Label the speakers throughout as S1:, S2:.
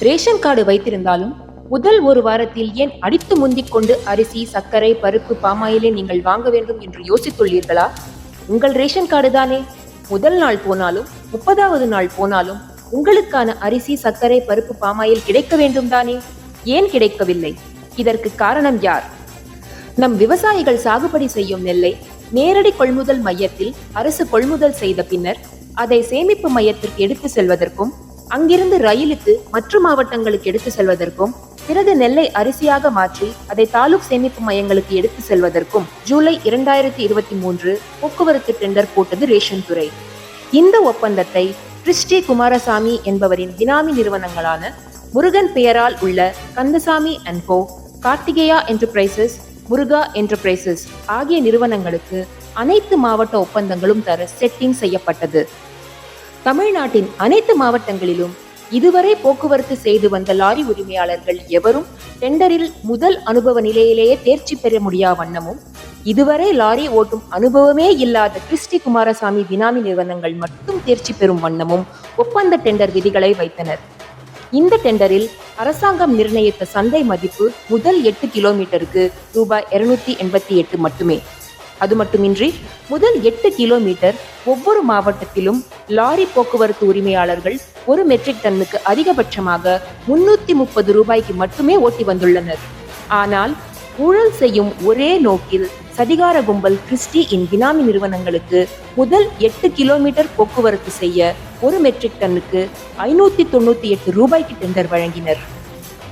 S1: Ration card வைத்திருந்தாலும் முதல் ஒரு வாரத்தில் ஏன் அடித்து முந்திக் கொண்டு அரிசி சர்க்கரை பருப்பு பாமாயிலை நீங்கள் வாங்க வேண்டும் என்று யோசித்துள்ளீர்களா? உங்கள் ரேஷன் கார்டு தானே. முதல் நாள் போனாலும் முப்பதாவது நாள் போனாலும் உங்களுக்கான அரிசி சர்க்கரை பருப்பு பாமாயில் கிடைக்க வேண்டும் தானே. ஏன் கிடைக்கவில்லை? இதற்கு காரணம் யார்? நம் விவசாயிகள் சாகுபடி செய்யும் நெல்லை நேரடி கொள்முதல் மையத்தில் அரசு கொள்முதல் செய்த பின்னர் அதை சேமிப்பு மையத்திற்கு எடுத்து செல்வதற்கும் அங்கிருந்து ரயிலுக்கு மற்ற மாவட்டங்களுக்கு எடுத்து செல்வதற்கும் பிறகு நெல்லை அரிசியாக மாற்றி அதை தாலுக் சேமிப்பு மையங்களுக்கு எடுத்து செல்வதற்கும் ஜூலை இரண்டாயிரத்தி இருபத்தி மூன்று போக்குவரத்து டெண்டர் போட்டது ரேஷன் துறை. இந்த ஒப்பந்தத்தை கிறிஸ்டி குமாரசாமி என்பவரின் பினாமி நிறுவனங்களான முருகன் பெயரால் உள்ள Kandasamy and co Karthikeya enterprises Muruga enterprises ஆகிய நிறுவனங்களுக்கு அனைத்து மாவட்ட ஒப்பந்தங்களும் தர செட்டிங் செய்யப்பட்டது. தமிழ்நாட்டின் அனைத்து மாவட்டங்களிலும் இதுவரை போக்குவரத்து செய்து வந்த லாரி உரிமையாளர்கள் எவரும் டெண்டரில் முதல் அனுபவ நிலையிலேயே தேர்ச்சி பெற முடியா வண்ணமும் இதுவரை லாரி ஓட்டும் அனுபவமே இல்லாத கிறிஸ்டி குமாரசாமி பினாமி நிறுவனங்கள் மட்டும் தேர்ச்சி பெறும் வண்ணமும் ஒப்பந்த டெண்டர் விதிகளை வைத்தனர். இந்த டெண்டரில் அரசாங்கம் நிர்ணயித்த சந்தை மதிப்பு முதல் எட்டு கிலோமீட்டருக்கு ரூபாய் இருநூத்தி எண்பத்தி எட்டு மட்டுமே. அது மட்டுமின்றி முதல் எட்டு கிலோமீட்டர் ஒவ்வொரு மாவட்டத்திலும் லாரி போக்குவரத்து உரிமையாளர்கள் ஒரு மெட்ரிக் டன்னுக்கு அதிகபட்சமாக முன்னூத்தி முப்பது ரூபாய்க்கு மட்டுமே ஓட்டி வந்துள்ளனர். ஆனால் ஊழல் செய்யும் ஒரே நோக்கில் சதிகார கும்பல் கிறிஸ்டி இன் பினாமி நிறுவனங்களுக்கு முதல் எட்டு கிலோமீட்டர் போக்குவரத்து செய்ய ஒரு மெட்ரிக் டன்னுக்கு ஐநூத்தி தொண்ணூத்தி எட்டு ரூபாய்க்கு டெண்டர் வழங்கினர்.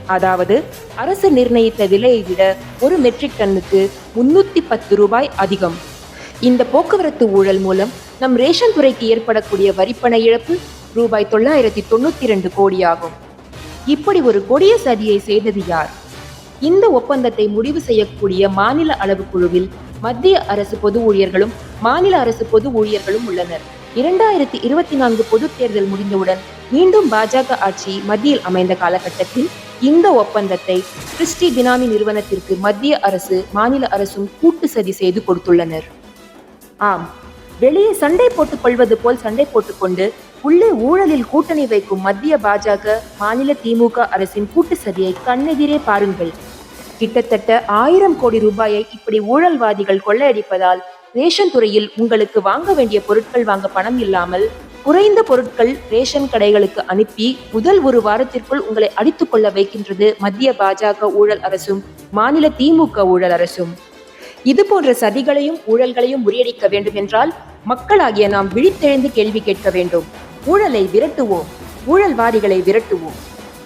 S1: அதாவது அரசு நிர்ணயித்த விலையை விட ஒரு மெட்ரிக் டன்னுக்கு முன்னூத்தி பத்து ரூபாய் அதிகம். இந்த போக்குவரத்து ஊழல் மூலம் நம் ரேஷன் துறைக்கு ஏற்படக்கூடிய வரிப்பண இழப்பு ரூபாய் தொள்ளாயிரத்தி தொண்ணூத்தி ரெண்டு கோடியாகும். இப்படி ஒரு கொடிய சதியை செய்தது யார்? இந்த ஒப்பந்தத்தை முடிவு செய்யக்கூடிய மாநில அளவு குழுவில் மத்திய அரசு பொது ஊழியர்களும் மாநில அரசு பொது ஊழியர்களும் உள்ளனர். இரண்டாயிரத்தி இருபத்தி நான்கு பொதுத் தேர்தல் முடிந்தவுடன் மீண்டும் பாஜக ஆட்சி மத்தியில் அமைந்த காலகட்டத்தில் இந்த ஒப்பந்தத்தை கிறிஸ்டி பினாமி நிறுவனத்திற்கு மத்திய அரசு மாநில அரசும் கூட்டு சதி செய்து கொடுத்துள்ளனர். ஆம். வெளியே சண்டை போட்டுக் கொள்வது போல் சண்டை போட்டுக்கொண்டு உள்ளே ஊழலில் கூட்டணி வைக்கும் மத்திய பாஜக மாநில திமுக அரசின் கூட்டு சதியை கண்ணெதிரே பாருங்கள். கிட்டத்தட்ட ஆயிரம் கோடி ரூபாயை இப்படி ஊழல்வாதிகள் கொள்ளையடிப்பதால் ரேஷன் துறையில் உங்களுக்கு வாங்க வேண்டிய பொருட்கள் வாங்க பணம் இல்லாமல் குறைந்த பொருட்கள் ரேஷன் கடைகளுக்கு அனுப்பி முதல் ஒரு வாரத்திற்குள் உங்களை அடித்துக் கொள்ள வைக்கின்றது மத்திய பாஜக ஊழல் அரசும் மாநில திமுக ஊழல் அரசும். இது போன்ற சதிகளையும் ஊழல்களையும் முறியடிக்க வேண்டும் என்றால் மக்களாகிய நாம் விழித்தெழுந்து கேள்வி கேட்க வேண்டும். ஊழலை விரட்டுவோம் ஊழல்வாதிகளை விரட்டுவோம்.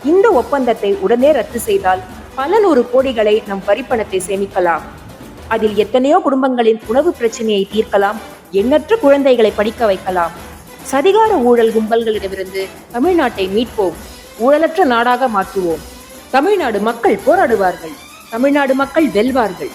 S1: இந்த ஒப்பந்தத்தை உடனே ரத்து செய்தால் பல நூறு கோடிகளை நம் வரிப்பணத்தை சேமிக்கலாம். அதில் எத்தனையோ குடும்பங்களின் உணவு பிரச்சனையை தீர்க்கலாம் எண்ணற்ற குழந்தைகளை படிக்க வைக்கலாம். சதிகார ஊழல் கும்பல்களிடமிருந்து தமிழ்நாட்டை மீட்போம். ஊழலற்ற நாடாக மாற்றுவோம். தமிழ்நாடு மக்கள் போராடுவார்கள். தமிழ்நாடு மக்கள் வெல்வார்கள்.